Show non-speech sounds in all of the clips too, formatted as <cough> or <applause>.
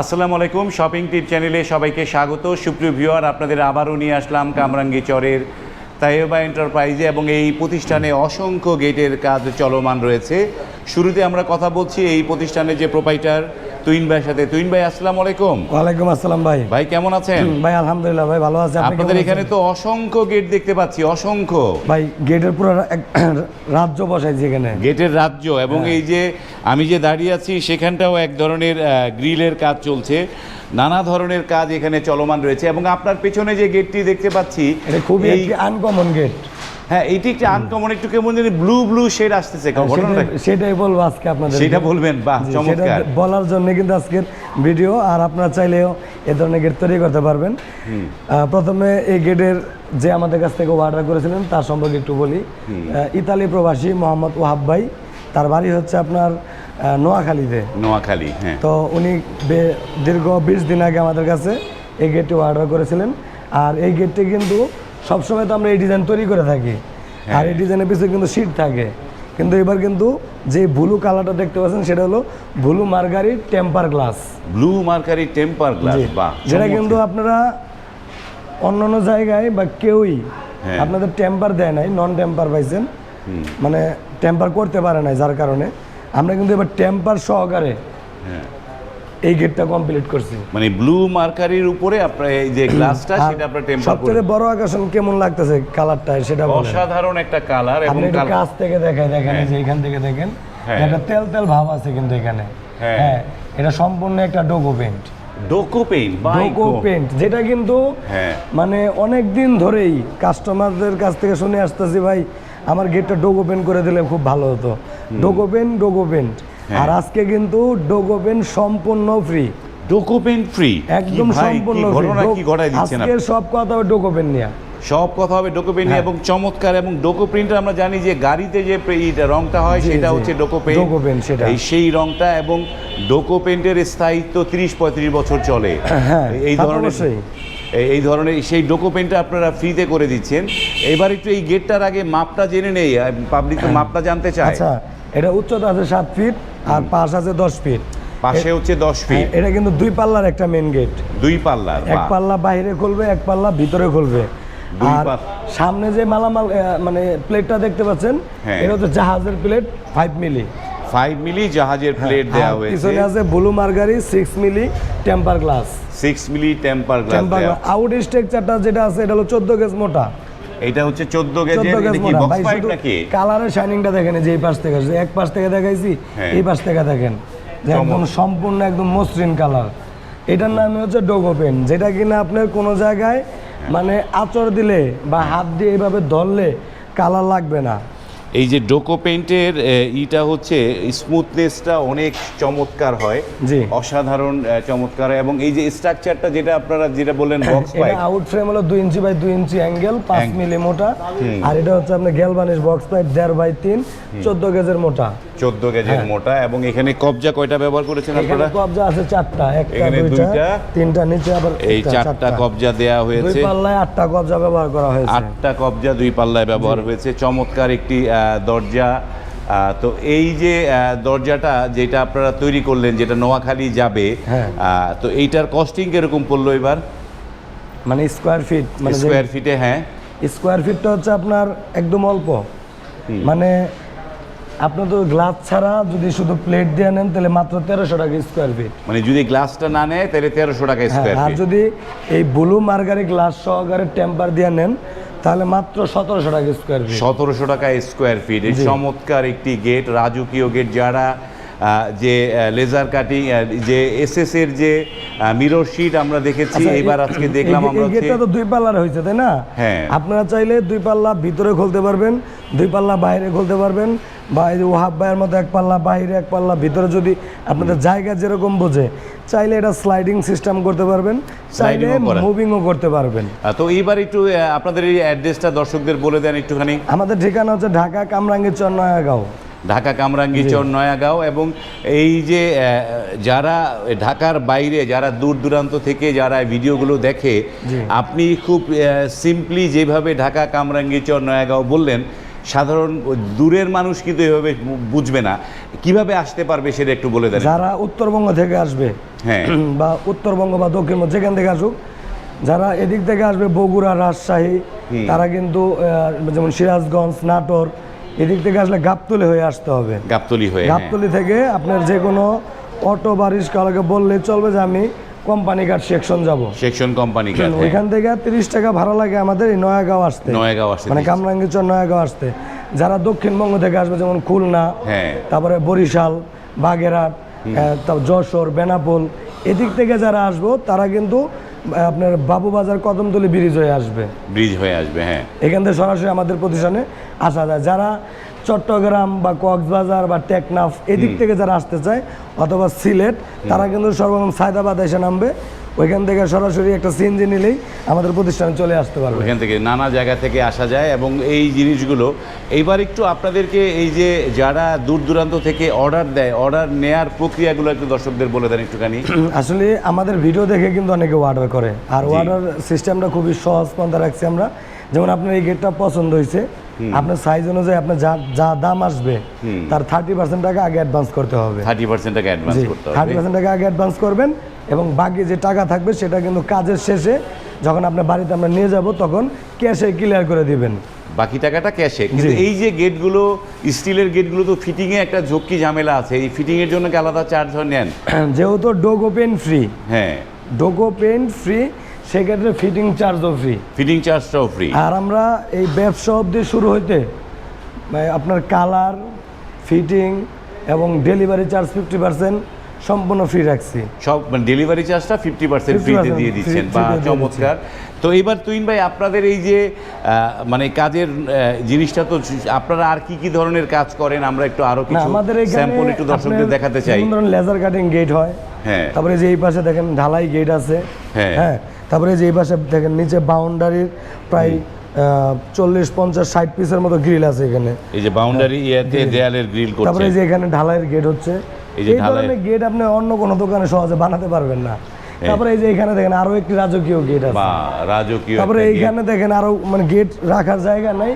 আসসালামু আলাইকুম শপিং টিপ চ্যানেলে সবাইকে স্বাগত। সুপ্রিয় ভিউয়ার, আপনাদের আবারও নিয়ে আসলাম কামরাঙ্গি চরের তাইবা এন্টারপ্রাইজে এবং এই প্রতিষ্ঠানে অসংখ্য গেটের কাজ চলমান রয়েছে। শুরুতে আমরা কথা বলছি এই প্রতিষ্ঠানের যে প্রোপাইটার তুইন ভাইয়ের সাথে। তুইন ভাই আসসালামু আলাইকুম। ওয়ালাইকুম আসসালাম ভাই। ভাই কেমন আছেন? ভাই আলহামদুলিল্লাহ ভাই ভালো আছে। আপনি আপনাদের এখানে তো অসংখ্য গেট দেখতে পাচ্ছি অসংখ্য। ভাই গেটের পুরো <coughs> রাজ্য বসাইছি এখানে। গেটের রাজ্য এবং হ্যাঁ। এই যে আমি যে দাঁড়িয়ে আছি সেখানটাও এক ধরনের গ্রিলের কাজ চলছে। নানা ধরনের কাজ এখানে চলমান রয়েছে এবং আপনার পেছনে যে গেটটি দেখতে পাচ্ছি এটা খুবই আনকমন গেট হ্যাঁ এটি একটা আনকমন একটু কেমন জানি ব্লু ব্লু শেড আসতেছে সেটাই বলব আজকে আপনাদের সেটা বলবেন বাহ চমৎকার। বলার জন্য কিন্তু আজকের ভিডিও আর আপনারা চাইলেও এ ধরনের গেট তৈরি করতে পারবেন। প্রথমে এই গেটের যে আমাদের কাছ থেকে অর্ডার করেছিলেন তার সম্পর্কে একটু বলি। ইতালি প্রবাসী মোহাম্মদ ওহাব ভাই তার বাড়ি হচ্ছে আপনার নোয়াখালীতে। নোয়াখালী হ্যাঁ। তো উনি দীর্ঘ বিশ দিন আগে আমাদের কাছে এই গেটটি অর্ডার করেছিলেন। আর এই গেটটি কিন্তু সবসময় তো আমরা এই ডিজাইন তৈরি করে থাকি। আর এই ডিজাইনের পিছনে কিন্তু সিট থাকে। কিন্তু এবার কিন্তু যে ব্লু কালারটা দেখতে পাচ্ছেন সেটা হলো blue mercury temper glass blue mercury temper glass বাহ যেটা কিন্তু আপনারা অন্য অন্য জায়গায় বা কেউই হ্যাঁ। আপনাদের টেম্পার দেয় নাই নন টেম্পার পাইছেন। মানে টেম্পার করতে পারে নাই যার কারণে। আমরা কিন্তু এবার টেম্পার সহকারে হ্যাঁ। এই গেটটা কমপ্লিট করছি। মানে ব্লু মার্কারির উপরে আপনার এই যে গ্লাসটা সেটা আপনার টেম্পার করে সবচেয়ে বড় আকর্ষণ কেমন লাগতেছে কালারটা সেটা অসাধারণ একটা কালার এবং কালার কাছ থেকে দেখাই দেখেন যে এখান থেকে দেখেন। হ্যাঁ। একটা তেল তেল ভাব আছে কিন্তু এখানে। হ্যাঁ। হ্যাঁ এটা সম্পূর্ণ একটা duco paint duco paint by duco paint যেটা কিন্তু হ্যাঁ। মানে অনেক দিন ধরেই কাস্টমারদের কাছ থেকে শুনে আসতেছি ভাই আমার গেটটা ডোগো পেন্ট করে দিলে খুব ভালো হতো। ডোগো পেন্ট ডোগো পেন্ট হ্যাঁ। আর আজকে কিন্তু ডোগো পেন্ট সম্পূর্ণ ফ্রি ডোকো পেইন্ট ফ্রি একদম সম্পূর্ণ ঘটনা কি ঘটাই দিচ্ছেন? আজকের সব কথা হবে ডোগো পেন্ট নিয়ে। সব কথা হবে ডোকো পেইন্ট হ্যাঁ। এবং চমৎকার এবং ডোকো প্রিন্টার আমরা জানি যে গাড়িতে যে রংটা হয় সেটা হচ্ছে ডোকো পেইন্ট ডোকো পেইন্ট, সেটা। এই সেই রংটা এবং ডোকো পেইন্টের স্থায়িত্ব তিরিশ পঁয়ত্রিশ বছর চলে। <coughs> হ্যাঁ, এই ধরনের। এই- ধরনের সেই ডোকো আপনারা ফ্রিতে করে দিচ্ছেন। এবার একটু এই গেটটার আগে মাপটা জেনে নেই পাবলিক তো মাপটা জানতে চায়। আচ্ছা এটা উচ্চতা আছে সাত ফিট আর পাশ আছে দশ ফিট। পাশে হচ্ছে দশ ফিট। এটা কিন্তু দুই পাল্লার একটা মেন গেট দুই পাল্লার এক পাল্লা বাইরে খুলবে এক পাল্লা ভিতরে খুলবে। আর সামনে যে মালামাল মানে প্লেটটা দেখতে পাচ্ছেন হ্যাঁ। এটা হচ্ছে জাহাজের plate five milli five milli জাহাজের প্লেট দেওয়া হয়েছে। পিছনে আছে blue mercury six milli temper glass six milli temper glass out স্ট্রাকচারটা যেটা আছে এটা হলো চোদ্দ গেজ মোটা। এটা হচ্ছে চোদ্দ চোদ্দ গেজের গেজ এটা কি বক্স পাইপ নাকি? কালারের শাইনিংটা দেখেন এই যে এই পাশ থেকে আসছে। এক পাশ থেকে দেখাইছি হ্যাঁ। এই পাশ থেকে দেখেন। যে একদম সম্পূর্ণ একদম মসৃণ কালার এটার নাম হচ্ছে ডোগো পেন যেটা কিনা আপনার কোনো জায়গায় মানে আচর দিলে বা হাত দিয়ে এভাবে ধরলে কালার লাগবে না। এই যে ডোকো পেন্টের ইটা হচ্ছে স্মুথনেসটা অনেক চমৎকার হয়। জি। অসাধারণ চমৎকার হয় এবং এই যে স্ট্রাকচারটা যেটা আপনারা যেটা বললেন বক্স পাইপ আউট ফ্রেম হলো দুই ইঞ্চি বাই দুই ইঞ্চি অ্যাঙ্গেল পাঁচ Ang- মিলি মোটা। আর এটা হচ্ছে আপনার গ্যালবানিশ বক্স পাইপ দেড় বাই তিন চোদ্দ গেজের মোটা। চোদ্দ গেজের হ্যাঁ। মোটা এবং এখানে কবজা কয়টা ব্যবহার করেছেন আপনারা? কবজা আছে চারটা একটা দুইটা তিনটা নিচে আবার এই চারটা কবজা দেয়া হয়েছে। দুই পাল্লায় আটটা কবজা ব্যবহার করা হয়েছে। আটটা কবজা দুই পাল্লায় ব্যবহার হয়েছে। চমৎকার একটি দরজা তো এই যে দরজাটা যেটা আপনারা তৈরি করলেন যেটা নোয়াখালী যাবে হ্যাঁ। তো এইটার কস্টিং কীরকম পড়ল এবার? মানে স্কোয়ার ফিট মানে স্কোয়ার ফিটে হ্যাঁ। স্কোয়ার ফিটটা হচ্ছে আপনার একদম অল্প। মানে আপনি তো গ্লাস ছাড়া যদি শুধু প্লেট দিয়ে নেন তাহলে মাত্র তেরোশো টাকা স্কোয়ার ফিট মানে যদি গ্লাসটা না নেয় তাহলে তেরোশো টাকা স্কোয়ার আর যদি এই ব্লু মার্গারি গ্লাস সহকারে টেম্পার দিয়ে নেন তাহলে মাত্র সতেরোশো টাকা স্কোয়ার ফিট সতেরোশো টাকা স্কোয়ার ফিট এই চমৎকার একটি গেট রাজকীয় গেট যারা যে লেজার কাটিং যে এসএস এর যে মিরর শিট আমরা দেখেছি এবার আজকে দেখলাম আমরা গেটটা তো দুই পাল্লার হয়েছে তাই না? হ্যাঁ। আপনারা চাইলে দুই পাল্লা ভিতরে খুলতে পারবেন দুই পাল্লা বাইরে খুলতে পারবেন বা এই যে ওহাব ভাইয়ের মতো এক পাল্লা বাইরে এক পাল্লা ভিতরে যদি আপনাদের জায়গা যেরকম বোঝে চাইলে এটা স্লাইডিং সিস্টেম করতে পারবেন চাইলে। মুভিংও করতে পারবেন। তো এইবার একটু আপনাদের এই অ্যাড্রেসটা দর্শকদের বলে দেন একটুখানি। আমাদের ঠিকানা হচ্ছে ঢাকা কামরাঙ্গীর চর নয়াগাঁও। ঢাকা কামরাঙ্গীচর নয়াগাঁও এবং এই যে যারা ঢাকার বাইরে যারা দূর দূরান্ত থেকে যারা ভিডিওগুলো দেখে আপনি খুব সিম্পলি যেভাবে ঢাকা কামরাঙ্গীচর নয়াগাঁও বললেন সাধারণ দূরের মানুষ কিন্তু এভাবে বুঝবে না। কীভাবে আসতে পারবে সেটা একটু বলে দেন। যারা উত্তরবঙ্গ থেকে আসবে হ্যাঁ। <clears throat> বা উত্তরবঙ্গ বা দক্ষিণবঙ্গ যেখান থেকে আসুক যারা এদিক থেকে আসবে বগুড়া রাজশাহী তারা কিন্তু যেমন সিরাজগঞ্জ নাটোর এদিক থেকে আসলে গাবতলি হয়ে আসতে হবে। গাবতলি হয়ে হ্যাঁ। গাবতলি থেকে আপনার যে কোনো অটো বা রিক্সাওয়ালাকে বললে চলবে যে আমি কোম্পানি কার্ড সেকশন যাব? সেকশন কোম্পানি ওইখান থেকে তিরিশ টাকা ভাড়া লাগে আমাদের এই নয়াগাঁও আসতে। নয়াগাঁও আসতে মানে কামরাঙ্গীরচর নয়াগাঁও আসতে। যারা দক্ষিণবঙ্গ থেকে আসবে যেমন খুলনা হ্যাঁ। তারপরে বরিশাল বাগেরহাট যশোর বেনাপোল এদিক থেকে যারা আসব তারা কিন্তু আপনার বাবুবাজার কদমতলি ব্রিজ হয়ে আসবে। ব্রিজ হয়ে আসবে হ্যাঁ। এখান থেকে সরাসরি আমাদের প্রতিষ্ঠানে আসা যায়। যারা চট্টগ্রাম বা কক্সবাজার বা টেকনাফ এদিক থেকে যারা আসতে চায় অথবা সিলেট তারা কিন্তু সর্বপ্রথম সায়দাবাদ এসে নামবে। ওইখান থেকে সরাসরি একটা সিএনজি নিলেই আমাদের প্রতিষ্ঠানে চলে আসতে পারবে। ওইখান থেকে নানা জায়গা থেকে আসা যায় এবং এই জিনিসগুলো এইবার একটু আপনাদেরকে এই যে যারা দূর দূরান্ত থেকে অর্ডার দেয় অর্ডার নেয়ার প্রক্রিয়াগুলো একটু দর্শকদের বলে দেন একটুখানি। <clears throat> আসলে আমাদের ভিডিও দেখে কিন্তু অনেকে অর্ডার করে। আর অর্ডার সিস্টেমটা খুবই সহজ পন্থা রাখছি আমরা। যেমন আপনার এই গেটটা পছন্দ হয়েছে আপনার সাইজ অনুযায়ী আপনার যা যা দাম আসবে তার থার্টি পার্সেন্ট টাকা আগে অ্যাডভান্স করতে হবে। থার্টি পার্সেন্ট টাকা অ্যাডভান্স করতে থার্টি হবে পার্সেন্ট টাকা আগে অ্যাডভান্স করবেন এবং বাকি যে টাকা থাকবে সেটা কিন্তু কাজের শেষে যখন আপনার বাড়িতে আমরা নিয়ে যাব তখন ক্যাশে ক্লিয়ার করে দিবেন। বাকি টাকাটা ক্যাশে কিন্তু এই যে গেটগুলো স্টিলের গেটগুলো তো ফিটিংয়ে একটা ঝক্কি ঝামেলা আছে। এই ফিটিংয়ের জন্য কি আলাদা চার্জ নেন? <coughs> যেহেতু ডোগো পেন ফ্রি হ্যাঁ। ডোগো পেন ফ্রি সেক্ষেত্রে ফিটিং চার্জও ফ্রি ফিটিং চার্জটাও ফ্রি আর আমরা এই ব্যবসা অবধি শুরু হইতে আপনার কালার ফিটিং এবং ডেলিভারি চার্জ ফিফটি পার্সেন্ট সম্পূর্ণ ফ্রি রাখছি। সব মানে ডেলিভারি চার্জটা ফিফটি পার্সেন্ট 50% ফ্রিতে দিয়ে দিচ্ছেন বা চমৎকার। তো এবার তুইন ভাই আপনাদের এই যে মানে কাজের জিনিসটা তো আপনারা আর কি কি ধরনের কাজ করেন? আমরা একটু আরও কিছু আমাদের স্যাম্পল একটু দর্শকদের দেখাতে চাই। ধরুন লেজার কাটিং গেট হয়। হ্যাঁ। তারপরে যে এই পাশে দেখেন ঢালাই গেট আছে। হ্যাঁ। হ্যাঁ তারপরে যে এই পাশে দেখেন নিচে বাউন্ডারির প্রায় চল্লিশ পঞ্চাশ ষাট পিসের মতো গ্রিল আছে এখানে। এই যে বাউন্ডারি ইয়েতে দেয়ালের গ্রিল তারপরে করছে এই যে এখানে ঢালাইয়ের গেট হচ্ছে। এই ধরনের গেট আপনি অন্য কোনো দোকানে সহজে বানাতে পারবেন না। হ্যাঁ। তারপরে এই যে এখানে দেখেন আরও একটি রাজকীয় গেট আছে। রাজকীয় তারপরে এইখানে দেখেন আরও মানে গেট রাখার জায়গা নাই।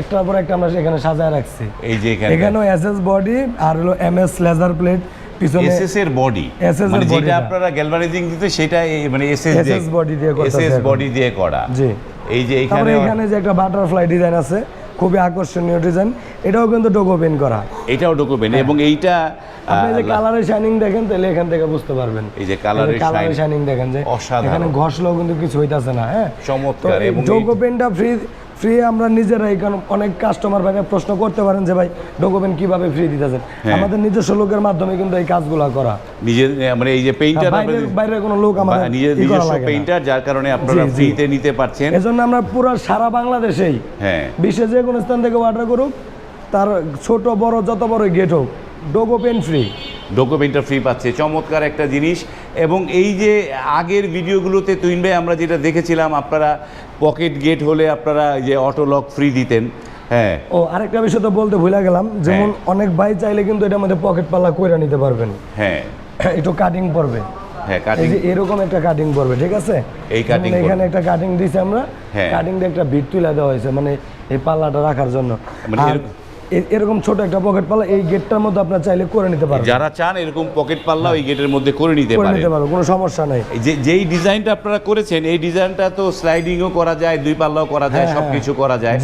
একটার পর একটা আমরা এখানে সাজায় রাখছি। এই যে এখানে এখানেও এসএস বডি আর হলো এমএস লেজার প্লেট পিছনে এসএস এর বডি SS এর মানে যেটা আপনারা গ্যালভানাইজিং দিতে সেটা এই মানে এসএস SS body দিয়ে করতেছে এসএস বডি দিয়ে করা। জি। এই যে এখানে এখানে যে একটা বাটারফ্লাই ডিজাইন আছে খুবই আকর্ষণীয় ডিজাইন এটাও কিন্তু ডোগো পেন করা। এটাও ডকুমেন্ট এবং এইটা আপনি যে কালারের শাইনিং দেখেন তাহলে এখান থেকে বুঝতে পারবেন। এই যে কালারের কালারের শাইনিং দেখেন যে অসাধারণ। এখানে ঘষলেও কিন্তু কিছু হইতাছে না হ্যাঁ। চমৎকার এবং ডোকো এই- পেনটা ফ্রি ফ্রি আমরা নিজেরাই কারণ অনেক কাস্টমার ভাইরা প্রশ্ন করতে পারেন যে ভাই পেন কীভাবে ফ্রি দিতেছেন? হ্যাঁ। আমাদের নিজস্ব লোকের মাধ্যমে কিন্তু এই কাজগুলো করা। নিজের মানে এই যে পেইন্টার বাইরের বাইরের কোনো লোক আমাদের নিজের নিজস্ব পেইন্টার যার কারণে আপনারা। ফ্রিতে নিতে পারছেন। এজন্য আমরা পুরো সারা বাংলাদেশেই হ্যাঁ। বিশ্বের যে কোনো স্থান থেকে অর্ডার করুক তার ছোট বড় যত বড় গেট হোক ডোগো পেন ফ্রি ডকুমেন্টটা ফ্রি পাচ্ছে। চমৎকার একটা জিনিস। এবং এই যে আগের ভিডিওগুলোতে তুইন ভাই আমরা যেটা দেখেছিলাম আপনারা পকেট গেট হলে আপনারা এই যে অটো লক ফ্রি দিতেন। হ্যাঁ। ও আরেকটা বিষয় তো বলতে ভুলে গেলাম যেমন অনেক ভাই চাইলে কিন্তু এটার মধ্যে পকেট পাল্লা কইরা নিতে পারবেন। হ্যাঁ। <coughs> একটু কাটিং পড়বে। হ্যাঁ কাটিং এরকম একটা কাটিং পড়বে ঠিক আছে? এই যেমন এখানে একটা কাটিং দিছি আমরা হ্যাঁ। কাটিং দিয়ে একটা ভিট তুলে দেওয়া হয়েছে মানে এই পাল্লাটা রাখার জন্য। মানে এরকম- এরকম ছোট একটা পকেট পাল্লা এই গেটটার মধ্যে আপনার চাইলে করে নিতে পারেন যারা চান এরকম পকেট পাল্লা ওই গেটের মধ্যে করে নিতে পারেন নিতে পারবেন কোনো সমস্যা নাই। এই যে যেই ডিজাইনটা আপনারা করেছেন এই ডিজাইনটা তো স্লাইডিংও করা যায় দুই পাল্লাও করা যায় হ্যাঁ, সব কিছু করা যায়।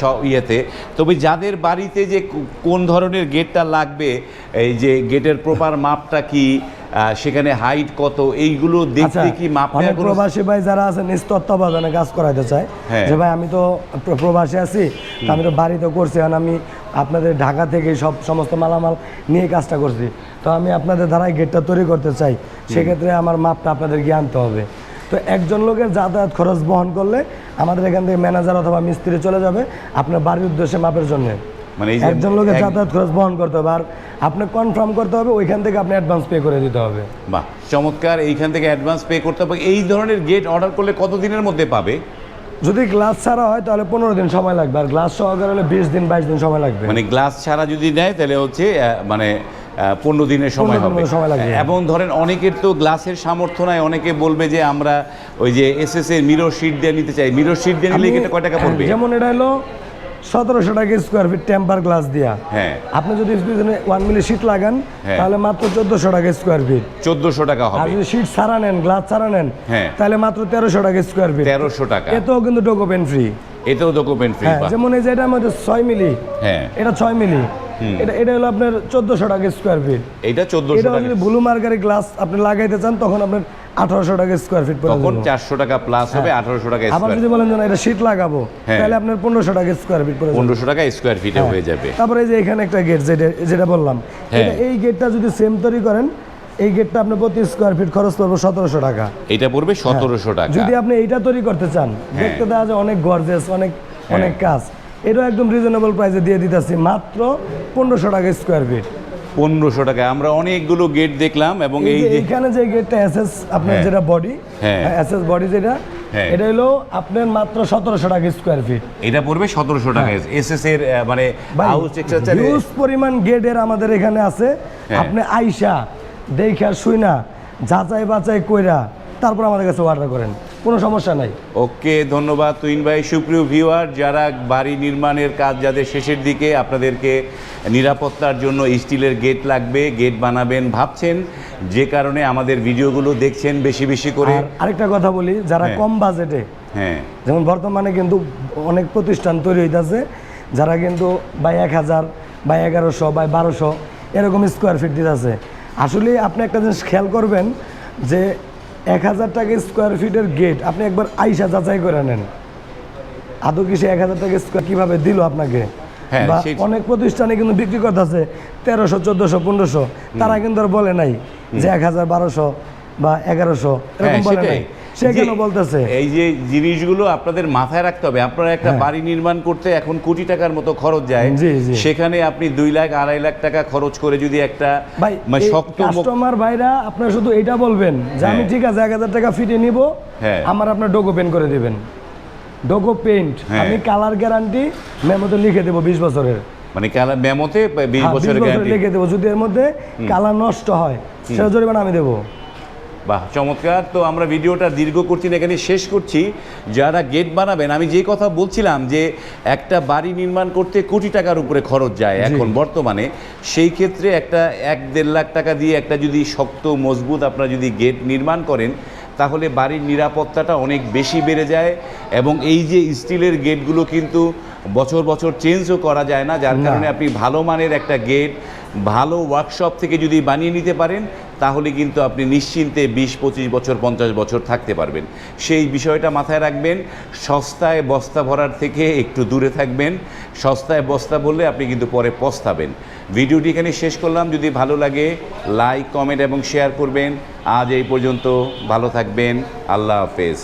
সব ইয়েতে। তবে যাদের বাড়িতে যে কোন ধরনের গেটটা লাগবে এই যে গেটের প্রপার মাপটা কি সেখানে হাইট কত এইগুলো দেখতে কি মাপ আচ্ছা, অনেক প্রবাসী ভাই যারা আছে নিজ তত্ত্বাবধানে কাজ করাইতে চায়। হ্যাঁ। যে ভাই আমি তো প্র- প্রবাসী আছি আমি তো বাড়িতে করছি এখন আমি আপনাদের ঢাকা থেকে সব সমস্ত মালামাল নিয়ে কাজটা করছি। তো আমি আপনাদের দ্বারাই গেটটা তৈরি করতে চাই। সেক্ষেত্রে আমার মাপটা আপনাদের গিয়ে আনতে হবে। তো একজন লোকের যাতায়াত খরচ বহন করলে আমাদের এখান থেকে ম্যানেজার অথবা মিস্ত্রি চলে যাবে আপনার বাড়ির উদ্দেশ্যে মাপের জন্য। মানে একজন লোকের যাতায়াত খরচ বহন করতে হবে আর আপনি কনফার্ম করতে হবে ওইখান থেকে আপনি অ্যাডভান্স পে করে দিতে হবে। বাহ চমৎকার এইখান থেকে অ্যাডভান্স পে করতে হবে। এই ধরনের গেট অর্ডার করলে কত দিনের মধ্যে পাবে? যদি গ্লাস ছাড়া হয় তাহলে পনেরো দিন সময় লাগবে আর গ্লাস সহকারে হলে বিশ দিন বাইশ দিন সময় লাগবে। মানে গ্লাস ছাড়া যদি নেয় তাহলে হচ্ছে মানে পনেরো দিনের সময় হবে। সময় লাগবে। এবং ধরেন অনেকের তো গ্লাসের সামর্থ্য নাই অনেকে বলবে যে আমরা ওই যে এস এস এর মিরর শিট দিয়ে নিতে চাই। মিরর শিট দিয়ে নিলে কয় টাকা পড়বে? যেমন এটা হলো সতেরোশো টাকা স্কোয়ার ফিট টেম্পার গ্লাস দিয়া। হ্যাঁ। আপনি যদি পিছনে ওয়ান মিলি শীট লাগান হ্যাঁ। তাহলে মাত্র চোদ্দশো টাকা স্কোয়ার ফিট চোদ্দশো টাকা আর যদি শীট ছাড়া নেন গ্লাস ছাড়া নেন হ্যাঁ। তাহলে মাত্র তেরোশো টাকা স্কোয়ার ফিট তেরোশো টাকা। এতেও কিন্তু ডকুমেন্ট ফ্রি এতেও ডকুমেন্ট ফ্রি হ্যাঁ যেমন এই যে এটা আমাদের ছয় মিলি হ্যাঁ। এটা ছয় মিলি এটা এটা হলো আপনার চোদ্দোশো টাকা স্কোয়ার ফিট চোদ্দশো এটা টাকা। যদি ব্লু মার্কারি গ্লাস আপনি লাগাইতে চান তখন আপনার আঠারোশো টাকা স্কোয়ার ফিট তখন চারশো টাকা প্লাস হবে আঠারোশো টাকা আবার যদি বলেন যে এটা শীট লাগাবো হ্যাঁ। তাহলে আপনার পনেরোশো টাকা স্কোয়ার ফিট পড়ে পনেরোশো টাকা স্কোয়ার ফিটে হয়ে। যাবে। তারপরে এই যে এখানে একটা গেট যেটা যেটা বললাম হ্যাঁ। এই গেটটা যদি সেম তৈরি করেন এই গেটটা আপনি প্রতি স্কোয়ার ফিট খরচ পড়বে সতেরোশো টাকা। এটা পড়বে সতেরোশো টাকা। যদি আপনি এইটা তৈরি করতে চান হ্যাঁ। দেখতে দেওয়া যায় অনেক গর্জেস অনেক অনেক কাজ। এটাও একদম রিজনেবল প্রাইসে দিয়ে দিতেছি মাত্র পনেরোশো টাকা স্কোয়ার ফিট পনেরোশো টাকা আমরা অনেকগুলো গেট দেখলাম এবং এই এখানে যে গেটটা এসএস আপনার হ্যাঁ। যেটা বডি হ্যাঁ। এসএস বডি যেটা হ্যাঁ। এটা হলো আপনার মাত্র সতেরোশো টাকা স্কোয়ার ফিট এটা পড়বে সতেরোশো টাকা এস এস এর মানে হাউস হিউজ পরিমাণ গেটের আমাদের এখানে আছে হ্যাঁ। আপনি আইসা দেখা শুইনা যাচাই বাচাই কইরা তারপর আমাদের কাছে অর্ডার করেন কোনো সমস্যা নাই। ওকে ধন্যবাদ তুইন ভাই। সুপ্রিয় ভিউয়ার যারা বাড়ি নির্মাণের কাজ যাদের শেষের দিকে আপনাদেরকে নিরাপত্তার জন্য স্টিলের গেট লাগবে গেট বানাবেন ভাবছেন যে কারণে আমাদের ভিডিওগুলো দেখছেন বেশি বেশি করে। আরেকটা কথা বলি যারা হ্যাঁ। কম বাজেটে হ্যাঁ। যেমন বর্তমানে কিন্তু অনেক প্রতিষ্ঠান তৈরি হইতেছে যারা কিন্তু বাই এক হাজার বাই এগারোশো বাই বারোশো এরকম স্কোয়ার ফিট দিতেছে। আসলে আপনি একটা জিনিস খেয়াল করবেন যে এক হাজার টাকা স্কোয়ার ফিটের গেট আপনি একবার আইসা যাচাই করে নেন। আদৌ কি সে এক হাজার টাকা স্কোয়ার কীভাবে দিল আপনাকে? হ্যাঁ, বা অনেক প্রতিষ্ঠানে কিন্তু বিক্রি করতে আছে তেরোশো চোদ্দশো পনেরোশো। তারা কিন্তু আর বলে নাই যে এক হাজার বারোশো বা এগারোশো হ্যাঁ এরকম বলে নাই। সে কেন বলতেছে এই যে জিনিসগুলো আপনাদের মাথায় রাখতে হবে আপনারা একটা হ্যাঁ। বাড়ি নির্মাণ করতে এখন কোটি টাকার মতো খরচ যায়। সেখানে আপনি দুই লাখ আড়াই লাখ টাকা খরচ করে যদি একটা মানে শক্ত কাস্টমার ভাইরা আপনার শুধু এটা বলবেন যে আমি হ্যাঁ। ঠিক আছে এক হাজার টাকা ফিটে নিব হ্যাঁ। আমার আপনার ডোগো পেন্ট করে দিবেন ডোগো পেন্ট। আমি কালার গ্যারান্টি মেমোতে লিখে দেবো বিশ বছরের মানে কালা মেমোতে বিশ 20 বছরের বছরের গ্যারান্টি লিখে দেবো যদি এর মধ্যে কালার নষ্ট হয় সেটা জরিমানা আমি দেবো বাহ চমৎকার। তো আমরা ভিডিওটা দীর্ঘ করছি না এখানে শেষ করছি। যারা গেট বানাবেন আমি যে কথা বলছিলাম যে একটা বাড়ি নির্মাণ করতে কোটি টাকার উপরে খরচ যায় এখন বর্তমানে সেই ক্ষেত্রে একটা এক দেড় লাখ টাকা দিয়ে একটা যদি শক্ত মজবুত আপনারা যদি গেট নির্মাণ করেন তাহলে বাড়ির নিরাপত্তাটা অনেক বেশি বেড়ে যায় এবং এই যে স্টিলের গেটগুলো কিন্তু বছর বছর চেঞ্জও করা যায় না যার কারণে আপনি ভালো মানের একটা গেট ভালো ওয়ার্কশপ থেকে যদি বানিয়ে নিতে পারেন তাহলে কিন্তু আপনি নিশ্চিন্তে বিশ পঁচিশ বছর পঞ্চাশ বছর থাকতে পারবেন। সেই বিষয়টা মাথায় রাখবেন সস্তায় বস্তা ভরার থেকে একটু দূরে থাকবেন সস্তায় বস্তা বললে আপনি কিন্তু পরে পস্তাবেন। ভিডিওটি এখানে শেষ করলাম যদি ভালো লাগে লাইক কমেন্ট এবং শেয়ার করবেন। আজ এই পর্যন্ত ভালো থাকবেন আল্লাহ হাফেজ।